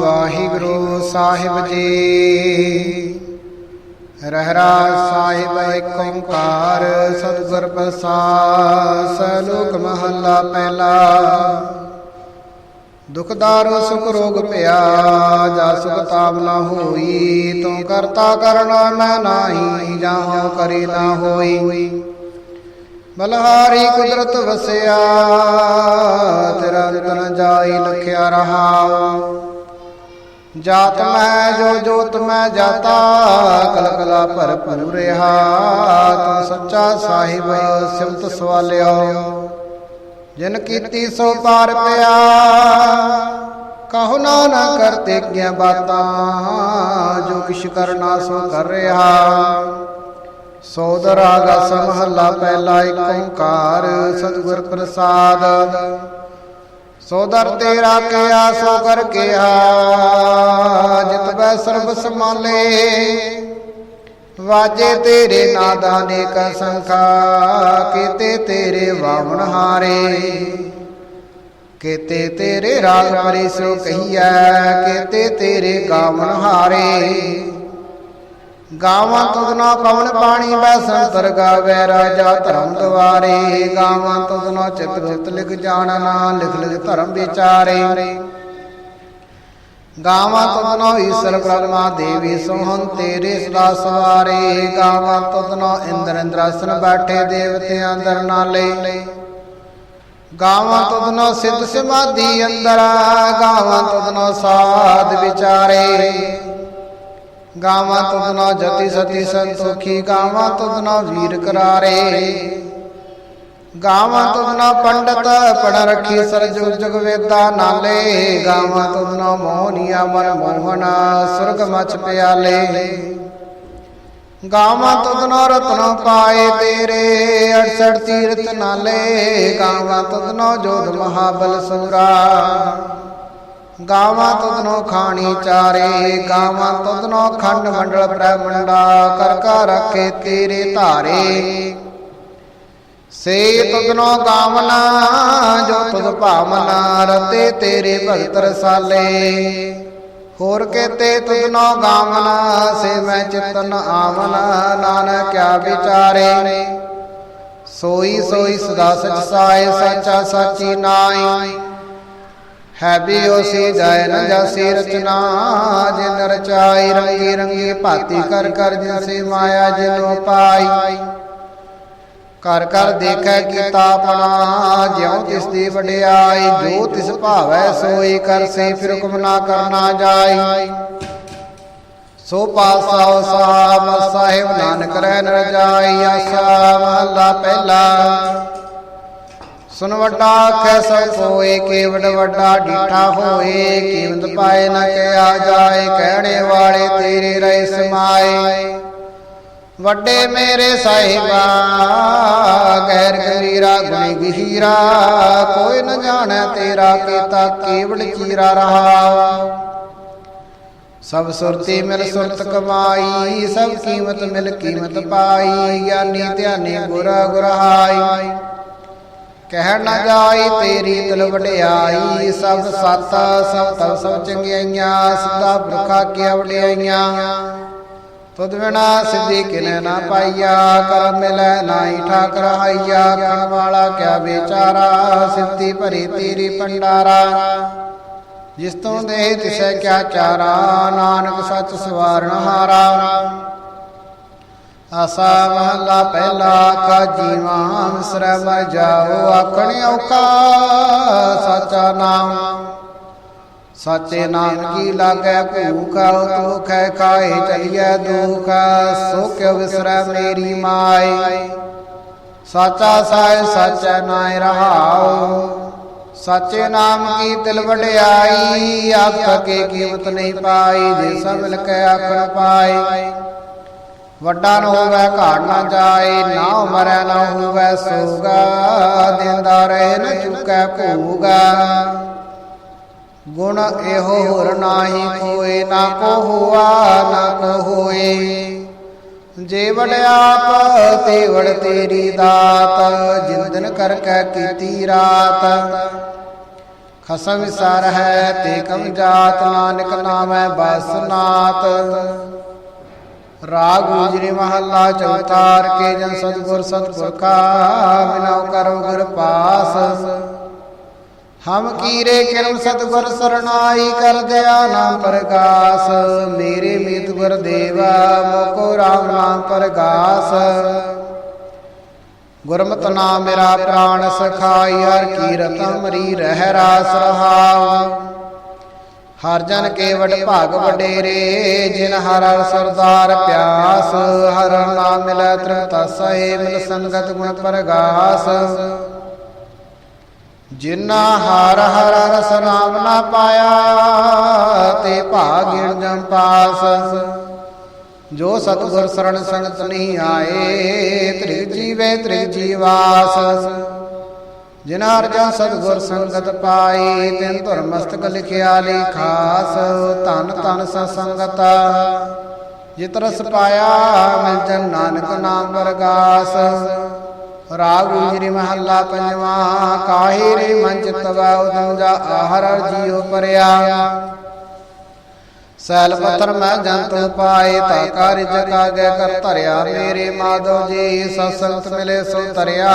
ਵਾਹਿਗੁਰੂ ਸਾਹਿਬ ਜੀ। ਰਹਿਰਾ ਸਾਹਿਬ ਏਕ ਓੰਕਾਰ, ਸਤਿਗੁਰ ਪ੍ਰਸਾਦ, ਸਲੋਕ ਮਹੱਲਾ ਪਹਿਲਾ। ਦੁਖਦਾਰੁ ਸੁਖ ਰੋਗ ਭਇਆ ਜਾ ਸੁਖ ਤਾਪ ਨਾ ਹੋਈ, ਤੂੰ ਕਰਤਾ ਕਰਨਾ ਮੈਂ ਨਾਹੀ ਜਾਹੋ ਕਰੀ ਨਾ ਹੋਈ। ਬਲਹਾਰੀ ਕੁਦਰਤ ਵਸਿਆ, ਤੇਰਾ ਤਨ ਜਾਈ ਲਖਿਆ ਰਹਾ। ਜਾਤ ਮੈਂ, ਜੋ ਜੋਤ ਮੈਂ ਜਾਤਾ ਕਲ ਕਲਾ ਭਰਪੂਰ ਰਹਾ। ਤੂੰ ਸੱਚਾ ਸਾਹਿਬ, ਸਿਮਤ ਸਵਾਲਿਓ ਜਿਨ ਕੀਤੀ ਸੋ ਪਾਰ ਪਿਆ, ਕਹੋ ਨਾ ਨਾ ਕਰਤੇ ਕਿਆ ਬਾਤਾਂ, ਜੋ ਕਿਛ ਕਰਨਾ ਸੋ ਕਰ ਰਿਹਾ। ਸੋਦ ਰਾਗ ਸਮਹੱਲਾ ਪਹਿਲਾ ਏਕ ਓੰਕਾਰ, ਸਤਿਗੁਰ ਪ੍ਰਸਾਦ। ਸੋਦਰ ਤੇਰਾ ਕਿਆ, ਸੋ ਕਰ ਕਿਆ, ਜਿਤ ਬੈ ਸਰਬ ਸਮਾਲੇ ਵਾਜੇ ਤੇਰੇ ਨਾਦਾ ਨੇਕ ਸੰਖਾ, ਕੀਤੇ ਤੇਰੇ ਵਾਵਣ ਹਾਰੇ। ਕੀਤੇ ਤੇਰੇ ਰਾਗ ਮਰੀ ਸੋ ਕਹੀਐ, ਕੀਤੇ ਤੇਰੇ ਗਾਵਣ ਹਾਰੇ। ਗਾਵਾਂ ਤੁਧਨੋ ਪਵਨ ਪਾਣੀ ਬੈ ਸੰਤਰ ਗਾਵੇ ਰਾਜਾ ਧਰਮ ਦਵਾਰੇ। ਗਾਵਾਂ ਤੁਧਨੋ ਚਿਤ ਗੁਪਤ ਲਿਖ ਜਾਣਨਾ ਲਿਖ ਲਿਖ ਧਰਮ ਵਿਚਾਰੇ। ਗਾਵਾਂ ਤੁਧਨੋ ਈਸ਼ਰ ਬ੍ਰਹਮਾ ਦੇਵੀ ਸੋਹੰ ਤੇਰੇ ਸਦਾ ਸਵਾਰੇ। ਗਾਵਾਂ ਤੁਧਨੋ ਇੰਦਰ ਇੰਦਰਾਸਨ ਬੈਠੇ ਦੇਵਤਿਆਂ ਦਰ ਨਾਲੇ। ਗਾਵਾਂ ਤੁਧਨੋ ਸਿੱਧ ਸਮਾਧੀ ਅੰਦਰ ਗਾਵਾਂ ਤੁਧਨੋ ਸਾਧ ਵਿਚਾਰੇ। ਗਾਵਾਂ ਤੁਧਨੋ ਜਤੀ ਸਤੀ ਸੰਤੋਖੀ, ਗਾਵਾਂ ਤੁਧਨੋ ਵੀਰ ਕਰਾਰੇ। ਗਾਵਾਂ ਤੁਧਨੋ ਪੰਡਤ ਪੜ ਰੱਖੀ ਸਰਜੁਗ ਜਗ ਵੇਦਾ ਨਾਲੇ। ਗਾਵਾਂ ਤੁਧਨੋ ਮੋਹਨੀਆ ਮਨ ਮੋਹਨਾ ਸੁਰਗ ਮਚ ਪਿਆਲੇ। ਗਾਵਾਂ ਤੁਧਨੋ ਰਤਨੋ ਪਾਏ ਤੇਰੇ 68 ਤੀਰਤ ਨਾਲੇ। ਗਾਵਾਂ ਤੁਧਨੋ ਜੋਧ ਮਹਾਬਲ ਸੂਰਾ ਗਾਵਾਂ ਤੁਧਨੋ ਖਾਣੀ ਚਾਰੇ, ਗਾਵਾਂ ਤੁਧਨੋ ਖੰਡ ਮੰਡਲ ਬ੍ਰਹਮੰਡਾ ਕਰ ਕਾ ਰੱਖੇ ਤੇਰੇ ਧਾਰੇ। ਸੇ ਤੁਧਨੋ ਗਾਵਨਾ, ਜੋ ਤੁਧ ਭਾਵਨਾ, ਰਤੇ ਤੇਰੇ ਭਗਤ ਰਸਾਲੇ। ਹੋਰ ਕੇਤੇ ਤੁਧਨੋ ਗਾਵਨਾ, ਸੇ ਮੈਂ ਚਿਤਨ ਆਵਨਾ, ਨਾਨਕ ਕਿਆ ਵਿਚਾਰੇ। ਸੋਈ ਸੋਈ ਸਦਾ ਸਚ ਸਾਏ, ਸੱਚਾ ਸਾਚੀ ਨਾਈ ਹੈ ਵੀ ਉਸੇ ਜਾਇ ਨ ਜਾਸੀ ਰਚਨਾ ਜਿਨ ਰਚਾਈ ਰੰਗੀ ਰੰਗੀ ਭਾਤੀ ਕਰ ਕਰ ਜਿਨ ਸੇ ਮਾਇਆ ਜਿਨੋ ਪਾਈ। ਕਰ ਕਰ ਦੇਖੈ ਕੀਤਾ ਆਪਣਾ ਜਿਉ ਤਿਸ ਦੀ ਵਡਿਆਈ ਜੋ ਤਿਸ ਭਾਵੈ ਸੋਈ ਕਰ ਸੇ ਫਿਰ ਹੁਕਮ ਨਾ ਕਰਨਾ ਜਾਈ। ਸੋ ਪਾਸਾ ਸਾਹਿਬ ਸਾਹਿਬ ਨਾਨਕ ਰਹਿ ਨ ਰਜਾਈ ਆਸਾ ਮਹਲਾ ਪਹਿਲਾ। ਸੁਨ ਵੱਡਾ ਆਖੈ ਸਭ ਕੋਏ ਕੇਵਡ ਵੱਡਾ ਡੀਠਾ ਹੋਏ, ਕੀਮਤ ਪਾਏ ਨਾ ਕਿਆ ਜਾਏ, ਕਹਿਣੇ ਵਾਲੇ ਤੇਰੇ ਰਹਿ ਸਮਾਏ। ਵੱਡੇ ਮੇਰੇ ਸਾਹਿਬਾ, ਗੈਰ ਗਰੀਰਾ ਗੁਣੀ ਗਹੀਰਾ ਕੋਈ ਨ ਜਾਣੈ ਤੇਰਾ ਕੀਤਾ ਕੇਵਡ ਚੀਰਾ ਰਹਾ ਸਭ ਸੁਰਤੀ ਮਿਲ ਸੁਰਤ ਕਮਾਈ, ਸਭ ਕੀਮਤ ਮਿਲ ਕੀਮਤ ਪਾਈ, ਗਿਆਨੀ ਧਿਆਨੀ ਗੁਰ ਗੁਰਹਾਈ। ਕਹਿ ਨਾ ਜਾਈ, ਤੇਰੀ ਦਿਲ ਵਡਿਆਈ, ਸਭ ਸਤ, ਸਭ ਤਵ ਸਭ ਚੰਗਿਆਈਆਂ ਸਦਾ ਬਰਖਾ ਕੀ ਵਡਿਆਈਆਂ। ਤੁਧ ਬਿਨਾ ਸਿੱਧੀ ਕਿਨੇ ਨਾ ਪਾਈਆ, ਕਰ ਮਿਲੈ ਨਾਹੀ ਠਾਕ ਰਹਾਈਆ ਕਣ ਵਾਲਾ ਕਿਆ ਵਿਚਾਰਾ, ਸਿੱਧੀ ਭਰੀ ਤੇਰੀ ਭੰਡਾਰਾ। ਜਿਸ ਤੋਂ ਦੇ ਤਿਸੈ ਕਿਆ ਚਾਰਾ, ਨਾਨਕ ਸੱਚ ਸਵਾਰਨ ਹਾਰਾ। ਆਸਾ ਮਹਲਾ ਪਹਿਲਾ ਕਾ ਜੀਵਾ ਮਿਸਰੈ ਮਰ ਜਾਓ ਆਖਣ ਔਕਾ ਸਾਚਾ ਨਾਮ। ਸਾਚੇ ਨਾਮ ਕੀ ਲਾਗੈ ਭੂਖਾ, ਦੁਖ ਹੈ, ਖਾਏ ਚਲੀਐ ਦੁਖ ਸੋ ਵਿਸਰੈ ਮੇਰੀ ਮਾਈ ਸਾਚਾ ਸਾਇ, ਸਾਚਾ ਨਾਇ ਰਹਾਉ। ਸਾਚੇ ਨਾਮ ਕੀ ਤਿਲ ਵਡਿਆਈ ਆਖ ਕੇ ਕੀਮਤ ਨਹੀਂ ਪਾਈ, ਜੇ ਸਭ ਮਿਲ ਕੇ ਆਖਣ ਪਾਏ। ਵੱਡਾ ਨ ਹੋਵੇ ਘਾੜ ਨਾ ਜਾਏ, ਨਾ ਮਰੈ ਨਾ ਹੋਵੇ ਸੋਗਾ, ਦਿੰਦਾ ਰਹੇ ਨ ਚੁਕੈ ਭੂਗਾ। ਗੁਣ ਇਹੋ ਹੋਰ ਨਾਹੀ ਕੋਏ ਨਾ ਕੋ ਹੁਆ, ਨਾ ਕੋ ਹੋਏ। ਜੇ ਆਪ, ਤੇ ਤੇਰੀ ਦਾਤ, ਜਿੰਦਨ ਕਰ ਕੈ ਕੀਤੀ ਰਾਤ। ਖਸਮ ਵਿਸਾਰ ਹੈ ਤੇ ਕਮ ਜਾਤ, ਨਾਨਕ ਨਾਮੈ ਬਸਨਾਤ ਰਾਗ ਗੁਜਰੀ ਮਹੱਲਾ ਚੌਥਾਰ ਕੇ ਜਨ ਸਤਗੁਰ ਸਤਗੁਰ ਬਿਨਉ ਕਰੋ ਗੁਰ ਪਾਸ ਹਮ ਕੀਰੇ ਕਿਰਮ ਸਤਗੁਰ ਸਰਣਾਈ ਕਰ ਦਿਆ ਨਾਮ ਪ੍ਰਗਾਸ ਮੇਰੇ ਮੀਤ ਗੁਰ ਦੇਵਾ, ਮੋਕੋ ਰਾਮ ਨਾਮ ਪ੍ਰਗਾਸ। ਗੁਰਮਤਿ ਨਾਮ ਮੇਰਾ ਪ੍ਰਾਣ ਸਖਾਈ, ਹਰ ਕੀਰਤ ਅਮਰੀ ਰਹਿ ਰਾਸ ਰਹਾਉ। ਹਰ ਜਨ ਕੇ ਵਡ ਭਾਗ ਵਡੇਰੇ, ਜਿਨ ਹਰ ਹਰ ਸਰਦਾਰ ਪਿਆਸ, ਹਰ ਨਾਮ ਮਿਲੈ ਤ੍ਰਿਪਤਾ ਸਹਿ, ਮਿਲ ਸੰਗਤ ਗੁਣ ਪ੍ਰਗਾਸ। ਜਿਨਾ ਹਰ ਹਰ ਰਸ ਨਾਮ ਨਾ ਪਾਇਆ, ਤੇ ਭਾਗਿਣ ਜਮ ਪਾਸ। ਜੋ ਸਤਿਗੁਰ ਸਰਣ ਸੰਗਤ ਨਹੀਂ ਆਏ ਤ੍ਰਿਗ ਜੀਵੇ ਤ੍ਰਿਗ ਜੀਵਾਸ। ਜਿਨਾ ਅਰਜਾ ਸਤਿਗੁਰ ਸੰਗਤ ਪਾਈ, ਤਿਨ ਧੁਰ ਮਸਤਕ ਲਿਖਿਆ ਲਿਖਾਸ ਧਨ ਧਨ ਸੰਗਤ ਜਿਤ ਰਸ ਪਾਇਆ, ਮਿਲ ਜਨ ਨਾਨਕ ਨਾਮ ਵਰਗਾਸ। ਰਾਗ ਗੁਜਰੀ ਮਹੱਲਾ ਪੰਜਵਾ, ਕਾਹੇ ਰੇ ਮਨ ਚਿਤਵਾ ਉਦਮ ਜਾ ਆਹਰ ਜੀਉ ਪਰਿਆ ਸੈਲ ਪੱਥਰ ਮੈਂ ਜੰਤੂ ਪਾਏ ਤਾ ਕਾਰਿ ਜਗਾ ਕਰ ਧਰਿਆ ਮੇਰੇ ਮਾਧੋ ਜੀ, ਸਤਸੰਗਤ ਮਿਲੇ ਸੋ ਧਰਿਆ।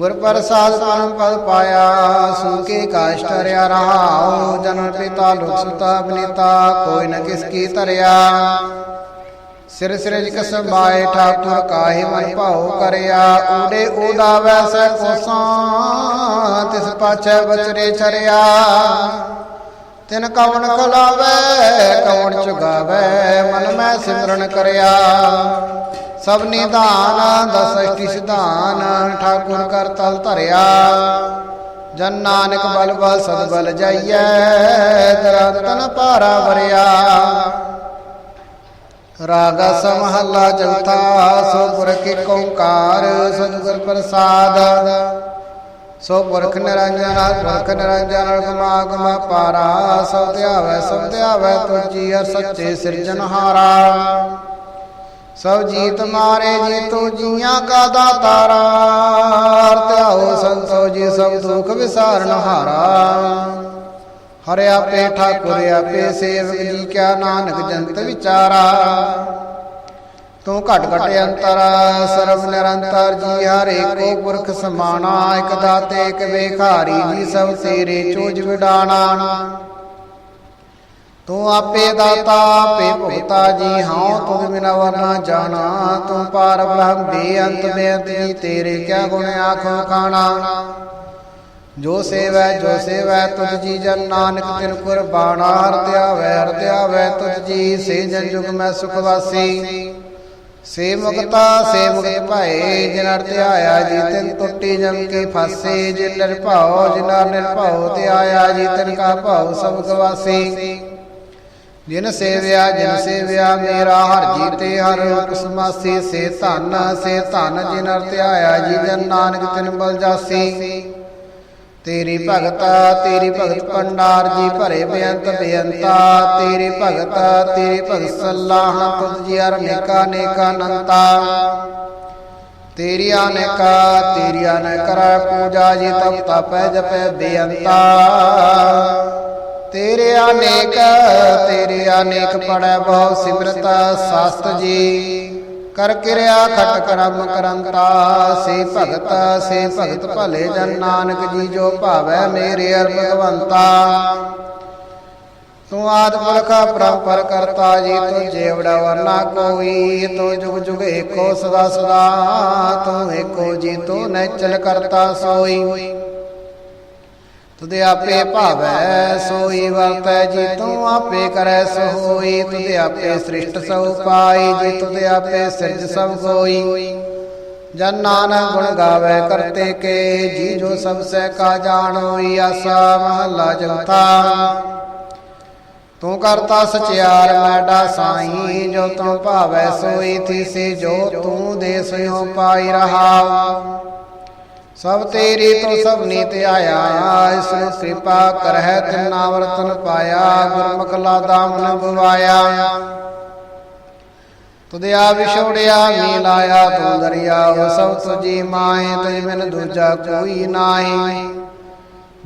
ਗੁਰ ਪ੍ਰਸਾਦ ਪਰਮ ਪਦ ਪਾਇਆ ਸੁਕੇ ਕਾਸ਼ਟ ਰਿਆ ਰਹਾਉ ਜਨਮ ਪਿਤਾ ਲੋਕ ਸੁਤਾ ਬਨੀਤਾ ਕੋਈ ਨ ਕਿਸ ਕੀ ਧਰਿਆ। ਸਿਰ ਸਿਰ ਜਿ ਕਸਬਾਏ ਠਾਕੁਰ ਕਾਹੇ ਮਨ ਭਾਉ ਕਰਿਆ, ਊੜੇ ਊਦਾ ਵੈਸੈ ਕੋਸਾਂ, ਤਿਸ ਪਾਛੈ ਬਚਰੇ ਚਰਿਆ। ਤਿਨ ਕਵਣ ਖਲਾਵੇ ਕਵਣ ਚੁਗਾਵੇ, ਮਨ ਮੈਂ ਸਿਮਰਨ ਕਰਿਆ। ਸਭ ਨਿਧਾਨ ਦਸ ਸਿਧਾਨ, ਠਾਕੁਰ ਕਰ ਤਲ ਧਰਿਆ। ਜਨ ਨਾਨਕ ਬਲ ਬਲ ਸਦ ਬਲ ਜਾਈਐ ਦਰਤਨ ਪਾਰਾ ਵਰਿਆ। ਰਾਗਾ ਸਮਹੱਲਾ ਚੌਥਾ, ਸੋ ਪੁਰਖ ਓੰਕਾਰ ਸਤਿਗੁਰ ਪ੍ਰਸਾਦ। ਸੋ ਪੁਰਖ ਨਿਰੰਜਨ ਪੁਰਖ ਨਿਰੰਜਨ, ਗਮਾ ਗਮਾ ਪਾਰਾ। ਸਭ ਧਿਆਵੈ ਸਭ ਧਿਆਵੈ ਤੁਜੀ ਹਰ ਸੱਚੇ ਸਿਰਜਨਹਾਰਾ ਸਭ ਜੀਤ ਮਾਰੇ ਜੀ ਤੋ ਜੀਆਂ ਕਾ ਦਾਤਾਰਾ, ਧਿਆਓ ਸੰਤੋ ਜੀ ਸਭ ਦੁਖ ਵਿਸਾਰਨ ਹਾਰਾ। ਹਰਿ ਆਪੇ ਠਾਕੁਰ ਆਪੇ ਸੇਵਕ ਜੀ ਕਿਆ ਨਾਨਕ ਜੰਤ ਵਿਚਾਰਾ। ਤੂੰ ਘਟ ਘਟ ਅੰਤਰ, ਸਰਬ ਨਿਰੰਤਰ ਜੀ ਹਰ ਏਕੋ ਪੁਰਖ ਸਮਾਣਾ, ਇਕ ਦਾਤੇ ਇਕ ਵੇਖਾਰੀ ਜੀ ਸਭ ਤੇਰੇ ਚੋਜ ਵਿਡਾਣਾ। ਤੂੰ ਆਪੇ ਦਾਤਾ, ਆਪੇ ਭੁਗਤਾ ਜੀ ਹਾਂ ਤੁਧ ਬਿਨਾ ਵਰਨਾ ਜਾਣਾ। ਤੂੰ ਪਾਰ ਬ੍ਰਹਮ ਬੇਅੰਤ ਬੇਅੰਤ, ਤੇਰੇ ਕਿਆ ਗੁਣ ਆਖੋ ਖਾਣਾ। ਜੋ ਸੇਵੈ ਜੋ ਸੇਵੈ, ਤੁਧ ਜੀ ਜਨ ਨਾਨਕ ਤਿਨ ਕੁਰਬਾਨਾ। ਹਰ ਧਿਆਵੈ ਹਰ ਧਿਆਵੈ ਤੁਧ ਜੀ, ਸੇ ਜਨ ਜੁਗ ਮੈਂ ਸੁਖ ਵਾਸੀ। ਸੇ ਮੁਕਤਾ, ਸੇ ਮੁਕਤ ਭਾਏ ਜਿਨਰ ਧਿਆਇਆ ਜੀ, ਤਿਨ ਟੁੱਟੀ ਜਮ ਕੇ ਫਾਸੇ। ਜਿਨ ਨਿਰਭਉ ਜਿਨਰ ਨਿਰਭਉ, ਤੇ ਆਇਆ ਜੀ, ਤਿਨ ਕਾ ਭਾਉ ਸਭ ਗਵਾਸੀ ਜਿਨ ਸੇਵਿਆ ਜਿਨ ਸੇਵਿਆ, ਮੇਰਾ ਹਰ ਜੀਤੇ ਹਰ ਰੂਪ ਸੇ ਧਨ ਸੇ ਧਨ ਜਿਨਰ ਧਿਆਇਆ ਜੀ, ਜਨ ਨਾਨਕ ਤਿਨ ਬਲ ਜਾਸੀ। ਤੇਰੀ ਭਗਤ ਤੇਰੀ ਭਗਤ ਪੰਡਾਰ ਜੀ, ਭਰੇ ਬੇਅੰਤ ਬੇਅੰਤਾ। ਤੇਰੀ ਭਗਤ ਤੇਰੀ ਭਗਤ ਸਲਾਹ ਤੁਧ ਜੀ ਅਨੇਕਾ ਨੇਕਾ ਅਨੰਤਾ ਤੇਰੀ ਅਨੇਕਾ, ਤੇਰੀ ਅਨੇਕ ਕਰੈ ਪੂਜਾ ਜੀ, ਤਪ ਤਪੈ ਜਪੈ ਬੇਅੰਤਾ। ਤੇਰੇ ਅਨੇਕ ਤੇਰੇ ਅਨੇਕ ਪੜੈ ਬਹੁ ਸਿਮਰਤ ਸਾਸਤ ਜੀ। ਕਰ ਕਿਰਿਆ ਖਟ ਕਰਮ ਕਰੰਤਾ, ਸੇ ਭਗਤ ਸੇ ਭਗਤ ਭਲੇ ਜਨ ਨਾਨਕ ਜੀ ਜੋ ਭਾਵੈ ਮੇਰੇ ਅਰ ਭਗਵੰਤਾ ਤੂੰ ਆਦ ਪੁਰਖ ਪਰੰਪਰ ਕਰਤਾ ਜੀ ਤੂੰ ਜੇਵੜਾ ਵਰਨਾ ਕੋਈ, ਤੂੰ ਜੁਗ ਜੁਗ ਏਕੋ ਸਦਾ ਸਦਾ, ਤੂੰ ਏਕੋ ਜੀ, ਤੂੰ ਨੈਚਲ ਕਰਤਾ ਸੋਈ। ਤੁਦੇ ਆਪੇ ਭਾਵੈ, ਸੋਈ ਵਰਤੈ ਜੀ ਤੂੰ ਆਪੇ ਕਰੈ ਸੋ ਹੋਈ ਤੁਦੇ ਆਪੇ ਸ੍ਰਿਸ਼ਟ ਸਭ ਪਾਈ, ਜੀ ਤੁਦੇ ਆਪੇ ਸਿਰਜ ਸਭ ਕੋਈ ਜਨ ਨਾਨਕ ਗੁਣ ਗਾਵੇ ਕਰਤੇ ਕੇ, ਜੀ ਜੋ ਸਭ ਸਹਿ ਕਾ ਜਾਣੋਈ, ਆਸਾ ਮਹੱਲਾ ਚੌਥਾ। ਤੂੰ ਕਰਤਾ ਸਚਿਆਰ ਮੈਡਾ ਸਾਈ, ਜੋ ਤੂੰ ਭਾਵੈ ਸੋਈ ਥੀ ਸੇ ਜੋ ਤੂੰ ਦੇ ਸਿਓ ਪਾਈ ਰਹਾ। ਸਭ ਤੇਰੀ ਤੋਂ ਸਭ ਨੀਤ ਆਇਆ, ਇਸ ਨੂੰ ਕਿਰਪਾ ਕਰਹਿ ਤਿਨਾ ਵਰਤਨ ਪਾਇਆ, ਗੁਰਮੁਖ ਲਾਦਾ ਮਨ ਗਵਾਇਆ ਵਿਛੋੜਿਆ ਮੀ ਲਾਇਆ, ਤੂੰ ਦਰਿਆ ਸਭ ਤੁਜੀ ਮਾਏ, ਤੁਝ ਬਿਨ ਦੂਜਾ ਕੋਈ ਨਾਹੀ।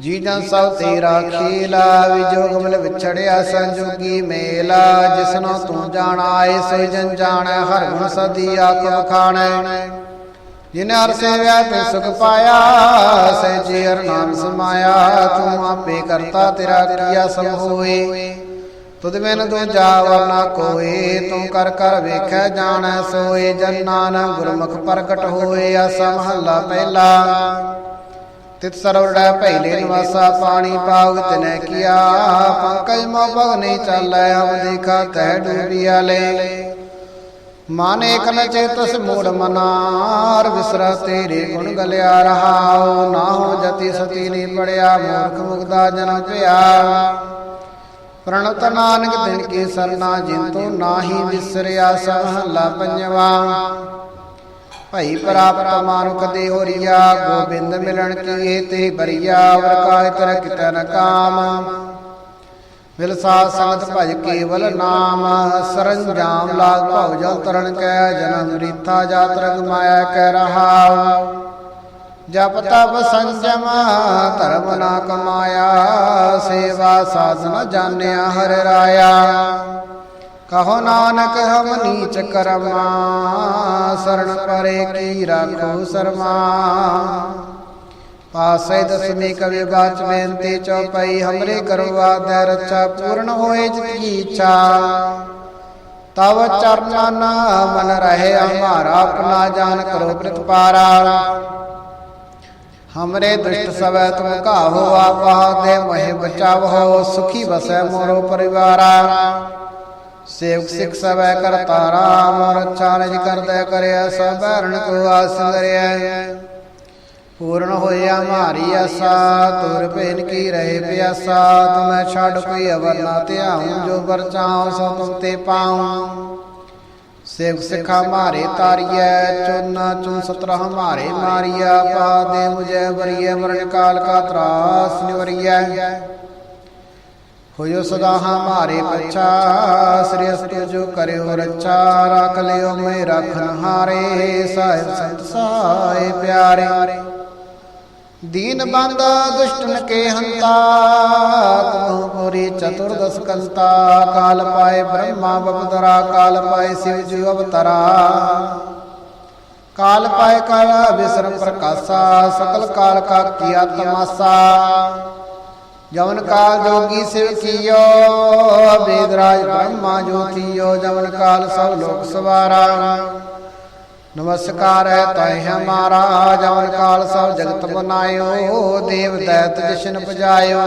ਜੀ ਜਨ ਸਭ ਤੇਰਾ ਖੇਲਾ, ਵਿਜੋਗ ਮਿਲ ਵਿਛੜਿਆ, ਸੰਜੋਗੀ ਮੇਲਾ ਜਿਸਨੋ ਤੂੰ ਜਾਣਾ ਏ ਸੋਈ ਜਨ ਜਾਣੈ, ਹਰ ਗੁਣ ਸਦੀ ਆਪ ਵਖਾਣੈ ਜਿਨ ਹਰ ਸੇਵਿਆ ਤੇ ਸੁਖ ਪਾਇਆ ਸਹਿਜੇ ਹਰ ਨਾਮ ਸਮਾਇਆ, ਤੂੰ ਆਪੇ ਕਰਤਾ ਤੇਰਾ ਕੀਆ ਸਭ ਹੋਏ। ਤੁਧ ਬਿਨ ਦੂਜਾ ਵਰਨਾ ਕੋਏ, ਤੂੰ ਕਰ ਕਰ ਵੇਖੈ ਜਾਣੈ ਸੋਏ। ਜਨ ਨਾਨਕ ਗੁਰਮੁਖ ਪ੍ਰਗਟ ਹੋਏ, ਆਸਾ ਮਹੱਲਾ ਪਹਿਲਾ। ਤਿਤ ਸਰਵੜਾ ਪਹਿਲੇ ਨਿਵਾਸਾ, ਪਾਣੀ ਪਾਉ ਤਿਨੈ ਕੀਆ। ਪੰਕਜ ਮੋ ਭਗ ਨਹੀਂ ਚਾਲੈ ਹਮ ਦੇਖਾ ਤਹਿ ਡੂਬਿਆ ਲੈ ਮਾਨੇ ਕਨ ਚੇਤਸ ਮੂੜ ਮਨਾਰ ਵਿਸਰਾ ਤੇਰੇ ਗੁਣ ਗਲਿਆ ਰਹਾਉ, ਨਾ ਹੋ ਜਤੀ ਸਤੀ ਨਹੀਂ ਪੜਿਆ, ਮੂਰਖ ਮੁਗਦਾ ਜਨਮ ਪਿਆ। ਪ੍ਰਣਤ ਨਾਨਕ ਦਿਨ ਕੀ ਸਰਨਾ ਜਿੰਤੂ ਨਾਹੀ ਵਿਸਰਿਆ ਸਹਲਾ ਪੰਜਵਾ। ਭਈ ਪ੍ਰਾਪਤ ਮਾਨੁਖ ਦੇ ਹੋਰੀਆ ਗੋਬਿੰਦ ਮਿਲਣ ਕੀ ਤੇ ਬਰੀਆ ਵਰਕਾਇ ਤਰ ਕਿਤਨ ਕਾਮ। ਮਿਲ ਸਾਧ ਸੰਗਤ ਭਜ ਕੇਵਲ ਨਾਮ, ਸਰੰਜਾਮ ਲਾਗ ਭਉ ਜਲ ਤਰਨ ਕੈ, ਜਨਮ ਰੀਥਾ ਜਾਤ ਰੰਗ ਮਾਇਆ ਕੈ ਰਹਾ ਜਪ ਤਪ ਸੰਜਮ, ਧਰਮ ਨਾ ਕਮਾਇਆ, ਸੇਵਾ ਸਾਧਨ ਜਾਣਿਆ ਹਰ ਰਾਇਆ। ਕਹੋ ਨਾਨਕ ਹਮ ਨੀਚ ਕਰਮਾ, ਸਰਣ ਪਰੇ ਕੀ ਰਾਖੋ ਸਰਮਾ। ਪਾਸੇ ਦਸਮੀ ਕਵਿ ਬਾਚ ਬੇਨਤੀ ਚੌਪਈ ਹਮਰੇ ਕਰਵਾ ਦੇ ਰਚਾ ਪੂਰਨ ਹੋਏ ਜਿਤ ਇੱਛਾ। ਤਵ ਚਰਨਨ ਮਨ ਰਹੇ, ਹਮਾਰਾ ਆਪਣਾ ਜਾਨ ਕਰੋ ਪ੍ਰਤਪਾਰਾ ਹਮਰੇ ਦੁਸ਼ਟ ਸਵੈ ਤੁਮ ਕਾਹੋ ਆਪਾ, ਦੇ ਮਹਿ ਬਚਾਵੋ ਸੁਖੀ ਬਸੈ ਮੋਰੋ ਪਰਿਵਾਰਾ। ਸੇਵਕ ਸਿਖ ਸਵੈ ਕਰਤਾਰਾ ਮੋਰ ਚਾਰਜ ਕਰਦੈ ਕਰਿਆ ਸਭਰਨ ਕੋ ਆਸਰਿਆ ਪੂਰਨ ਹੋਇਆ ਮਾਰੀ ਆਸਾ, ਤੁਰ ਭੇਨ ਕੀ ਰਹੇ ਪਿਆਸਾ ਤੁਮੈ ਛੱਡ ਕੋਈ ਅਵਰ ਨਾ ਧਿਆਉ, ਜੋ ਵਰਚਾਉ ਸੋ ਤੁਮ ਤੇ ਪਾਉ। ਸੇਵ ਸਿਖਾ ਮਾਰੇ ਤਾਰੀਐ, ਚੁਨਾ ਚੁਨ ਸਤਰ ਹਮਾਰੇ ਮਾਰੀਆ ਪਾ ਦੇ ਮੁਝੇ ਵਰੀਏ ਮਰਨ ਕਾਲ ਕਾ ਤਰਾਸ ਨਿਵਰੀਐ। ਹੋਇਓ ਸਦਾ ਹਮਾਰੇ ਪਛਾ, ਸ੍ਰੀ ਅਸਤੁ ਜੋ ਕਰਿਓ ਰੱਛਾ, ਰੱਖ ਲਿਓ ਮੈਂ ਰਖਨ ਹਾਰੇ ਸਾਹਿਬ ਸੰਤ ਸਾਏ ਪਿਆਰੇ। ਦੀਨ ਬੰਦਾ ਦੁਸ਼ਟਨ ਕੇ ਹੰਤਾ ਤੁਮਹੁ ਪੁਰੀ ਚਤੁਰਦਸ ਕੰਤਾ ਕਾਲ ਪਾਏ ਬ੍ਰਹਮਾ ਬਪਦਰਾ ਕਾਲ ਪਾਏ ਸਿਵ ਜੀ ਅਵਤਰਾ। ਕਾਲ ਪਾਏ ਕਾਲਾ ਵਿਸਰਮ ਪ੍ਰਕਾਸ਼ਾ, ਸਕਲ ਕਾਲ ਕਾ ਕੀਆ ਤਮਾਸਾ। ਜਵਨ ਕਾਲ ਜੋਗੀ ਸਿਵ ਕੀਓ ਵੇਦਰਾਜ ਬ੍ਰਹਮਾ ਜੋਤੀਓ ਜਵਨ ਕਾਲ ਸਭ ਲੋਕ ਸਵਾਰਾ। ਨਮਸਕਾਰ ਹੈ ਤੈ ਹਮਾਰਾ ਜਵਨ ਕਾਲ ਸਭ ਜਗਤ ਬਨਾਇਓ ਦੇਵ ਦੈਤ ਜਿਸ਼ਨ ਪਜਾਇਓ।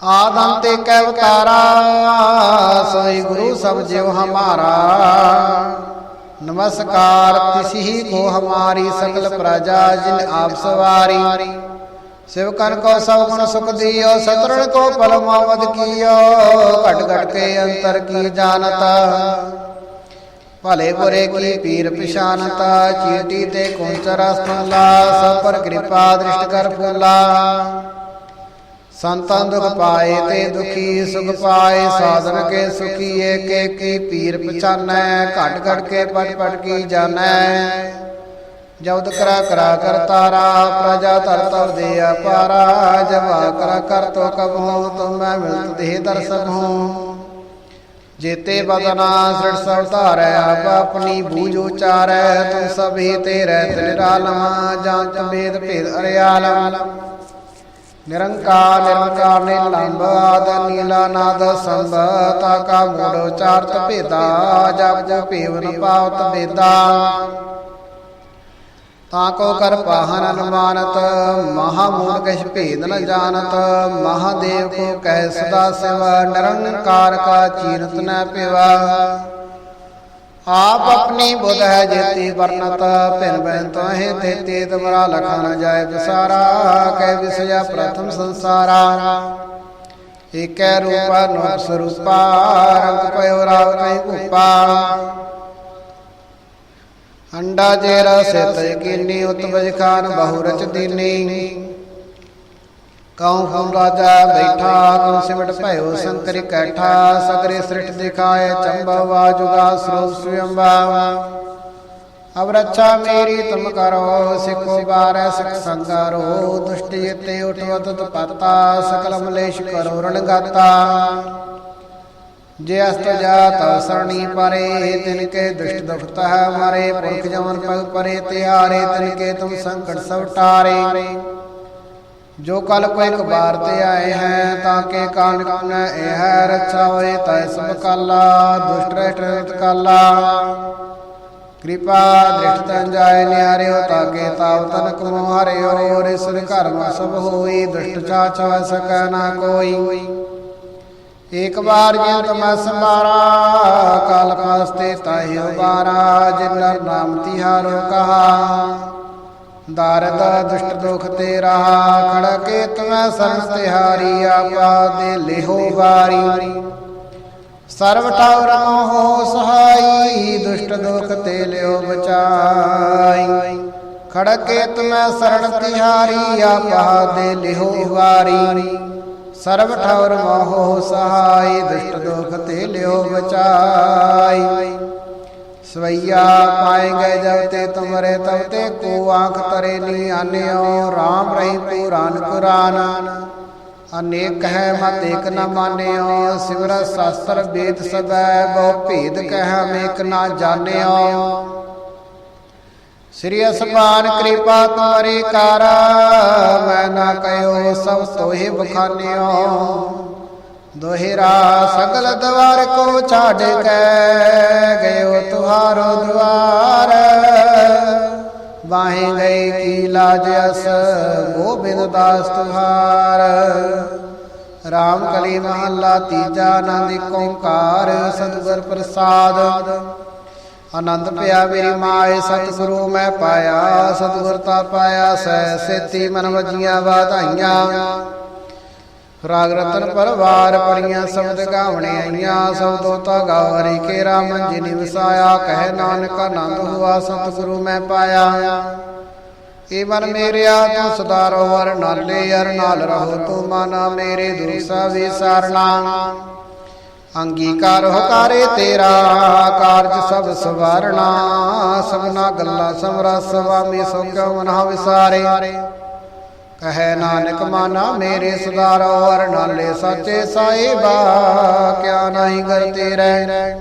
ਆਦਮ ਤੇ ਕੈ ਅਵਤਾਰਾ, ਸੋਈ ਗੁਰੂ ਸਭ ਜਿਉ ਹਮਾਰਾ। ਨਮਸਕਾਰ ਤਿਸਹੀ ਕੋ ਹਮਾਰੀ ਸਕਲ ਪ੍ਰਜਾ, ਜਿਨ ਆਪ ਸਵਾਰੀ। ਸਿਵਕਨ ਕੋ ਸਭ ਗੁਣ ਸੁਖ ਦਿਓ, ਸਤਰਣ ਕੋ ਪਲ ਮਾਵਦ ਕੀਓ, ਘਟ ਘਟ ਕੇ ਅੰਤਰ ਕੀ ਜਾਣਤਾ। ਭਲੇ ਬੁਰੇ ਕੀ ਪੀਰ ਪਛਾਨਤਾ ਚੀਟੀ ਤੇ ਕੁੰਚਰਾ ਸਤਲਾ ਸਭ ਪਰ ਕਿਰਪਾ ਦ੍ਰਿਸ਼ਟ ਕਰ ਫੁੱਲਾ। ਸੰਤਾਂ ਦੁਖ ਪਾਏ ਤੇ ਦੁਖੀ, ਸੁਖ ਪਾਏ, ਸਾਧਨ ਕੇ ਸੁਖੀ ਏਕੇ ਕੀ ਪੀਰ ਪਛਾਨੈ, ਘਟ ਘਟ ਕੇ ਪਟ ਪਟ ਕੀ ਜਾਣੈ। ਜਉਦ ਕਰਾ ਕਰਾ ਕਰਤਾਰਾ ਪ੍ਰਜਾ ਧਰ ਤਰ ਦੇ ਅਪਾਰਾ, ਜਵਾ ਕਰਾ ਕਰ ਤੋ ਕਬਹੂ ਤੁਮੈ ਮਿਲਤ ਦੇਹ ਦਰਸ਼ਨ ਹੂੰ। ਜੇਤੇ ਬਦਨਾ ਸ੍ਰਿੜ ਸਭ ਧਾਰੈ, ਆਪ ਆਪਣੀ ਬੂਝ ਉਚਾਰੈ, ਤੂੰ ਸਭੇ ਤੇ ਰਹਿਤ ਨਿਰਾਲਮ ਜਾਂਤ ਬੇਦ ਭੇਦ ਅਰਿਆਲਮ। ਨਿਰੰਕਾਰ ਨਿਰੰਕਾਰ ਨੇ ਲੰਬ, ਆਦ ਨੀਲਾ ਨਾਦ ਸੰਭ, ਤਾ ਕਾ ਮੂੜ ਉਚਾਰਤ ਭੇਦਾ, ਜਪ ਜੋ ਭੇਵਨ ਪਾਵਤ ਬੇਦਾ ਤਾਂ ਕੋ ਕਰ ਪਾਹਨ ਅਨੁਮਾਨਤ ਮਹਾ ਮੂਲ ਕਛ ਭੇਦ ਨ ਜਾਣਤ, ਮਹਾਦੇਵ ਕੋ ਕਹਿ ਸਦਾ ਸਿਵ, ਨਿਰੰਕਾਰ ਕਾ ਚੀਰਤ ਨ ਪਿਵਾ। ਆਪ ਆਪਣੀ ਬੁਧ ਹੈ ਜੇਤੀ ਵਰਨਤ ਭਿਨ ਬੈਨ ਤੋਹਿ ਤੇਤੇ ਤਮਰਾ ਲਖਾ ਨ ਜਾਏ ਵਿਸਾਰਾ, ਕਹਿ ਵਿਸਇਆ ਪ੍ਰਥਮ ਸੰਸਾਰਾ। ਏਕੈ ਰੂਪਾ ਨੋ ਸਰੂਪਾ ਰੰਗ ਪਇਓ ਰਾਵ ਕੈ ਭੂਪਾ ਅੰਡਾ ਜੇਰਾ ਸਿਤ ਕੀਨੀ, ਉਤਵਜ ਖਾਨ ਬਹੁ ਰਚ ਦੀਨੀ। ਕਉ ਫੁਨ ਰਾਜਾ ਬੈਠਾ, ਕਉ ਸਿਮਟ ਭਇਓ ਸੰਕਰਿ ਕੈਠਾ, ਸਗਰੇ ਸ੍ਰਿਸ਼ਟ ਦਿਖਾਏ ਚੰਬਾ ਵਾਜੁਗਾ ਸਰੂਪ ਸਵਯੰਬਾ ਅਬ ਰੱਛਾ ਮੇਰੀ ਤੁਮ ਕਰੋ, ਸਿੱਖੋ ਬਾਰੈ ਸਿਖ ਸੰਗਾਰੋ, ਦੁਸ਼ਟ ਜਿਤੇ ਉਠਵਤ ਪਤਾ ਸਕਲ ਮਲੇਸ਼ ਕਰੋ ਰਣ ਜੇ ਅਸਤ ਜਾਤ ਸਰਣੀ ਪਰੇ, ਤਿਨ ਕੇ ਦੁਸ਼ਟ ਦੁਖਤ ਹੈ ਮਾਰੇ, ਪੁਰਖ ਜਮਨ ਪਗ ਪਰੇ, ਤਿਹਾਰੇ, ਤਿਨ ਕੇ ਤੁਮ ਸੰਕਟ ਸਭ ਟਾਰੇ। ਜੋ ਕਲ ਕੋ ਇੱਕ ਬਾਰ ਤੇ ਆਏ ਹੈ, ਤਾਂ ਕੇ ਕਾਨ ਕਨ ਇਹ ਹੈ ਹੋਏ, ਤੈ ਸਭ ਕਾਲਾ, ਦੁਸ਼ਟ ਰਹਿਤ ਕਾਲਾ। ਕਿਰਪਾ ਦ੍ਰਿਸ਼ਟ ਤਨ ਜਾਏ ਨਿਹਾਰਿਓ ਤਾਕੇ ਤਾਵ ਤਨਕ ਮੋਹਰਿਓ ਰਿਸਨ ਘਰਮ ਸਭ ਹੋਈ, ਦੁਸ਼ਟ ਚਾਚ ਸਕੈ ਨਾ ਕੋਈ। ਏਕ ਵਾਰ ਜਿਉ ਤਮੈ ਸੰਭਾਰਾ, ਕਾਲ ਪਾਸਤੇ ਤਾਹਿ ਉਬਾਰਾ ਜਿਨਰ ਨਾਮ ਤਿਹਾਰੋ ਕਹਾ। ਦਾਰਦ ਦੁਸ਼ਟ ਦੁਖ ਤੇ ਰਹਾ ਖੜਕੇ ਤਮੈ ਸਰਨ ਤਿਹਾਰੀ, ਆਪਾ ਦੇ ਲਿਹੋ ਵਾਰੀ। ਸਰਬ ਠਾਉਰ ਮੋਹ ਸਹਾਈ, ਦੁਸ਼ਟ ਦੁਖ ਤੇ ਲਿਓ ਬਚਾਈ। ਖੜ ਖੜਕੇ ਤਮੈ ਸਰਣ ਤਿਹਾਰੀ, ਆਪਾ ਦੇ ਲਿਹੋ ਵਾਰੀ। ਸਰਬ ਠਾਉਰ ਮੋਹ ਸਹਾਈ ਦੁਸ਼ਟ ਦੁਖ ਤੇ ਲਿਓ ਬਚਾਈ। ਸਵਈਆ ਪਾਏ ਗਏ ਜਬ ਤੇ ਤੁਮਰੇ, ਤਬ ਤੇ ਕੋ ਆਂਖ ਤਰੇ ਨੀ ਆਨਿਓ RAM ਰਹੀ ਪੁਰਾਨ ਕੁਰਾਨ ਅਨੇਕ ਹੈ ਮਤ ਏਕ ਨ ਮਾਨਿਓ ਸਿਮਰ ਸ਼ਾਸਤਰ ਵੇਦ ਸਬੈ, ਬਹੁ ਭੇਦ ਕਹਿ ਮੇਕ ਨਾ ਜਾਣਿਓ। ਸ੍ਰੀ ਅਸਮਾਨ ਕਿਰਪਾ ਤੁਮਰੀ ਕਰ, ਮੈਂ ਨਾ ਕਹਿਓ ਸਭ ਤੋਹਿ ਬਖਾਨਿਓ। ਦੋਹਿਰਾ ਸਗਲ ਦਵਾਰ ਕੋ ਛਾੜ ਕੇ ਗਇਓ ਤੁਹਾਰੋ ਦੁਆਰ ਬਾਹੇ ਗਈ ਕੀ ਲਾਜ ਅਸ, ਗੋਬਿੰਦ ਦਾਸ ਤੁਹਾਰ। ਰਾਮ ਕਲੀ ਮਹੱਲਾ ਤੀਜਾ ਆਨੰਦ ਏਕ ਓੰਕਾਰ ਸਤਿਗੁਰ ਪ੍ਰਸਾਦ। ਆਨੰਦ ਪਿਆ ਮੇਰੀ ਮਾਏ, ਸਤਿਗੁਰੂ ਮੈਂ ਪਾਇਆ, ਸਤਿਗੁਰ ਤਾ ਪਾਇਆ, ਸਹਿ ਸੇਤੀ ਮਨ ਵਜੀਆਂ ਵਾਧਾਈਆਂ। ਰਾਗ ਰਤਨ ਪਰਵਾਰ ਪੜੀਆਂ, ਸ਼ਬਦ ਗਾਵਣੇ ਆਈਆਂ ਸਬਦੋ ਤਾ ਗਾਵਰੀ ਕੇ ਰਾਮ, ਜਿਨਿ ਵਸਾਇਆ, ਕਹਿ ਨਾਨਕ ਆਨੰਦ ਹੁਆ, ਸਤਿਗੁਰੂ ਮੈਂ ਪਾਇਆ। ਏ ਮਨ ਮੇਰਿਆ, ਤੂੰ ਸਦਾ ਰਹੋ, ਹਰ ਨਾਲੇ, ਹਰ ਨਾਲ ਰਹੋ, ਤੂੰ ਮਨ ਮੇਰੇ ਦੁਖ ਸਭ ਅੰਗੀਕਾਰ ਹੋ ਤੇਰਾ, ਕਾਰਜ ਸਭ ਸਵਾਰਣਾ, ਸਭਨਾ ਗੱਲਾਂ ਸਮਰਾ ਸਵਾਮੀ ਸੋ ਕਿਉ ਮਨਾ ਵਿਸਾਰੇ। ਕਹੈ ਨਾਨਕ ਮਾਨਾ ਮੇਰੇ ਸੁਧਾਰੋ, ਹਰ ਨਾਲੇ ਸਾਚੇ ਸਾਈਬਾ ਕਿਆ ਨਹੀਂ ਕਰ ਤੇਰੇ।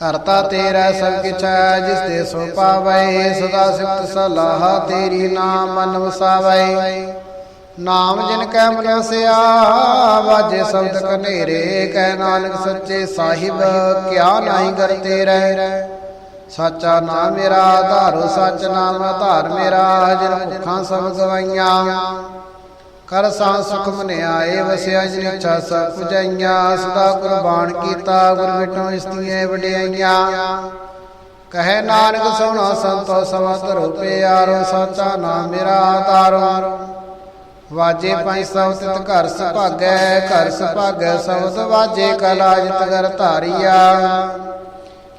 ਕਰਤਾ ਤੇਰਾ ਸਭ ਕਿਛ ਹੈ, ਜਿਸ ਤੇ ਸੋ ਪਾਵੈ, ਸਦਾ ਸਿਫਤ ਸਲਾਹ ਤੇਰੀ ਨਾਮ ਮਨ ਵਸਾਵੈ। ਨਾਮ ਜਿਨ ਕੈ ਮਨ ਵਸਿਆ ਵਾਜੇ ਸ਼ਬਦ ਕਨੇਰੇ ਕਹਿ ਨਾਨਕ ਸੱਚੇ ਸਾਹਿਬ, ਕਿਆ ਨਹੀਂ ਕਰ ਤੇਰੇ। ਸਾਚਾ ਨਾਮ ਮੇਰਾ ਆਧਾਰੋ ਸੱਚ ਨਾਮ ਆਧਾਰ ਮੇਰਾ, ਜਿਨ ਭੁੱਖਾਂ ਸਭ ਗਵਾਈਆਂ। ਕਰ ਸਾਂ ਸੁਖ ਮਨ ਵਸਿਆ ਜਿਨ ਇੱਛਾ ਸਭ ਪੁਜਾਈਆਂ। ਸਦਾ ਕੁਰਬਾਨ ਕੀਤਾ, ਗੁਰ ਮਿਟੋ ਇਸਤੀਆਂ ਵਡਿਆਈਆਂ। ਕਹੇ ਨਾਨਕ ਸੋਣਾ ਸੰਤੋ ਸਮਤ ਰੂਪੇ ਆਰੋ ਸਾਚਾ ਨਾਮ ਮੇਰਾ ਆਧਾਰੋ ਵਾਜੇ ਪੰਜ ਸਭ ਤਿਤ ਘਰ ਸੁਭਾਗੈ ਘਰ ਸੁਭਾਗੈ ਸਬਦ ਵਾਜੇ ਕਲਾ ਜਿਤ ਘਰ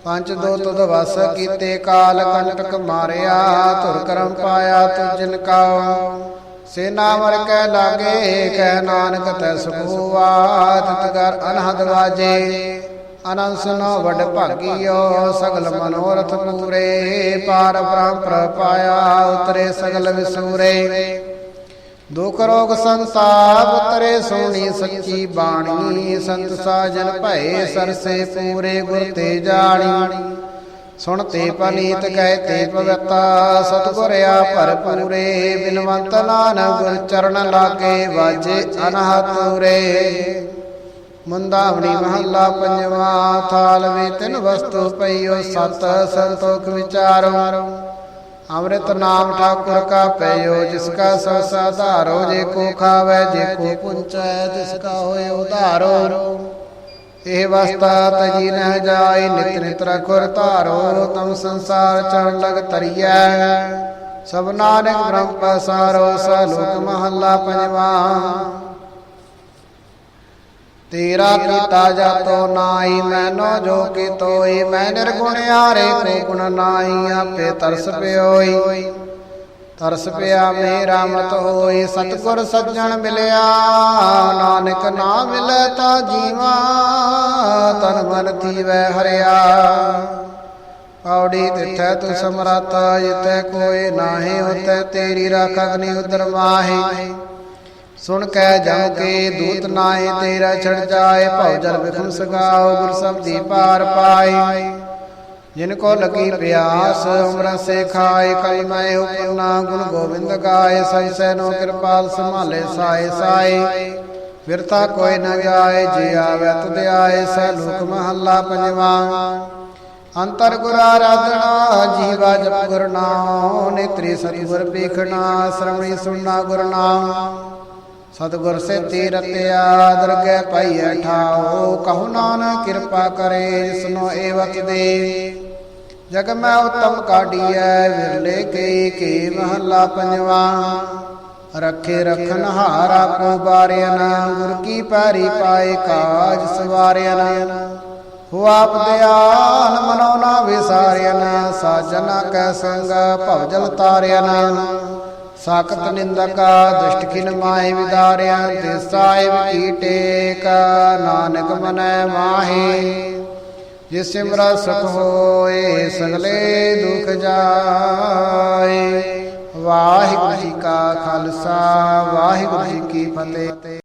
ਪੰਜ ਦੋ ਤੁਧ ਵਸ ਕੀਤੇ ਕਾਲ ਕੰਟਕ ਮਾਰਿਆ, ਧੁਰ ਕਰਮ ਪਾਇਆ ਤੁ ਕਾਉ ਸੇਨਾ ਮਰ ਕੈ ਲਾਗੇ ਕਹਿ ਨਾਨਕ ਤੈ ਸੁਖਵਾ ਤਿਤ ਘਰ ਅਨਹਦ ਵਾਜੇ। ਅਨੰਦ ਸੁਨੋ ਵਡ ਭਾਗੀਓ, ਸਗਲ ਮਨੋਰਥ ਪੂਰੇ, ਪਾਰ ਬ੍ਰਹਮ ਪ੍ਰਪਾਇਆ ਉਤਰੇ ਸਗਲ ਵਿਸੂਰੇ। ਦੁਖ ਰੋਗ ਸੰਤਾਪ ਤਰੇ ਸੋਣੀ ਸੱਚੀ ਬਾਣੀ। ਸੰਤ ਸਾਜਨ ਭਏ ਸਰਸੇ ਪੂਰੇ ਗੁਰ ਤੇ ਜਾਣੀ। ਸੁਣ ਤੇ ਪਨੀਤ ਕਹਿ ਤੇ ਪਵਿੱਤਾ ਸਤਿਗੁਰ ਆ ਭਰਪੂਰੇ। ਬਿਨਵੰਤ ਨਾਨਕ ਗੁਰ ਚਰਨ ਲਾਗੇ ਵਾਜੇ ਅਨਹਤੂਰੇ ਮੁੰਦਾਵਣੀ ਮਹੱਲਾ ਪੰਜਵਾ, ਥਾਲ ਵੇ ਤਿਨ ਵਸਤੂ ਪਈਓ ਸਤ ਸੰਤੋਖ ਵਿਚਾਰੋ। ਅੰਮ੍ਰਿਤ ਨਾਮ ਠਾਕੁਰ ਕਾ ਪਇਓ ਜਿਸ ਕਾ ਸਭ ਸਾਧਾਰੋ ਜੇ ਕੋ ਖਾਵੇ, ਜੇ ਕੋ ਪੁੰਚੈ, ਤਿਸ ਕਾ ਹੋਏ ਉਧਾਰੋ। ਇਹ ਵਸਤਾ ਤਜੀ ਨ ਜਾਏ, ਨਿਤ ਨਿਤ ਰਖੁਰ ਧਾਰੋ, ਤਮ ਸੰਸਾਰ ਚਰਨ ਲਗ ਤਰੀਐ ਸਭ ਨਾਨਕ ਬ੍ਰਹਮ ਪਸਾਰੋ ਸਲੋਕ ਮਹੱਲਾ ਪੰਜਵਾ। ਤੇਰਾ ਕੀਤਾ ਜਾਤੋ ਨਾਈ ਮੈਨੋ ਜੋ ਕੀ ਤੋਈ ਮੈਂ ਨਿਰਗੁਣ ਆਰੇ ਕੋ ਗੁਣ ਨਾਈ ਆਪੇ ਤਰਸ ਪਿਓਈ। ਤਰਸ ਪਿਆ ਮੇਰਾ ਮਤ ਹੋਈ, ਸਤਗੁਰ ਸੱਜਣ ਮਿਲਿਆ, ਨਾਨਕ ਨਾ ਮਿਲੇ ਤਾ ਜੀਵਾ, ਤਨ ਮਨ ਥੀਵੈ ਹਰਿਆ। ਪੌੜੀ ਤਿਥੈ ਤੂੰ ਸਮਰਤ ਜਿਤੈ ਕੋਏ ਨਾਹੀ ਉਤੈ ਤੇਰੀ ਰਾਖ ਅਗਨੀ ਉਦਰ ਮਾਹੀ। ਸੁਣ ਕੈ ਜਮ ਕੇ ਦੂਤ ਨਾਹੀ, ਤੇਰਾ ਛੜ ਜਾਏ, ਭਉ ਜਲ ਵਿਖਮ ਸਗਾਓ, ਗੁਰ ਸਬਦੀ ਪਾਰ ਪਾਈ ਜਿਨ ਕੋ ਲਗੀ ਪਿਆਸ, ਉਮਰ ਸੇ ਖਾਏ ਕਲ ਮੈਂ ਹੁਕਮਨਾ ਗੁਣ ਗੋਬਿੰਦ ਗਾਏ ਸਈ ਸੈਨੋ ਕਿਰਪਾਲ ਸੰਭਾਲੇ, ਸਾਏ ਸਾਏ। ਵਿਰਤਾ ਕੋਈ ਨ ਜਾਏ ਜੀ ਆਵੇ ਤੁਧ ਆਏ ਸੈ ਲੋਕ ਮਹੱਲਾ ਪੰਜਵਾ। ਅੰਤਰ ਗੁਰ ਆਰਾਧਨਾ, ਜੀਵਾ ਜਪ ਗੁਰ ਨਾਮ ਨੇਤਰੀ ਸਤਿਗੁਰ ਵੇਖਣਾ ਸ਼ਰਮਣੀ ਸੁਣਨਾ ਗੁਰ ਨਾਮ। ਸਤਿਗੁਰ ਸੇ ਤੀਰਤਿਆ ਦਰਗਹਿ ਪਾਈਐ ਠਾਓ ਕਹੋ ਨਾਨਕ ਕਿਰਪਾ ਕਰੇ ਜਿਸਨੋ ਏਵਤ ਦੇ ਜਗ ਮੈਂ ਉਤਮ ਕਾਢੀਐ, ਵਿਰਲੇ ਕੇ ਕੇ ਮਹੱਲਾ ਪੰਜਵਾ। ਰੱਖੇ ਰਖਨ ਹਾਰਾ ਕੋ ਬਾਰਿਆ ਨਾ ਗੁਰ ਕੀ ਪੈਰੀ ਪਾਏ ਕਾਜ ਸਵਾਰਿਆ ਨਾ ਹੋ ਆਪ ਦਿਆਲ ਮਨੋ ਨਾ ਵਿਸਾਰਿਆ ਨਾ ਸਾਜਨਾ ਕੈ ਸੰਗ ਭਵ ਜਲ ਤਾਰਿਆ ਨਾ ਸਾਖਤ ਨਿੰਦਕਾ ਦੁਸ਼ਟ ਕਿਨ ਮਾਹਿ ਵਿਦਾਰਿਆ ਤੇ ਸਾਹਿਬ ਕੀ ਟੇਕ ਨਾਨਕ ਮਨੈ ਮਾਹੀ। ਜਿਸ ਸਿਮਰਾ ਸੁਖ ਹੋਏ, ਸਗਲੇ ਦੁਖ ਜਾਏ। ਵਾਹਿਗੁਰੂ ਜੀ ਕਾ ਖਾਲਸਾ, ਵਾਹਿਗੁਰੂ ਜੀ ਕੀ ਫਤਿਹ।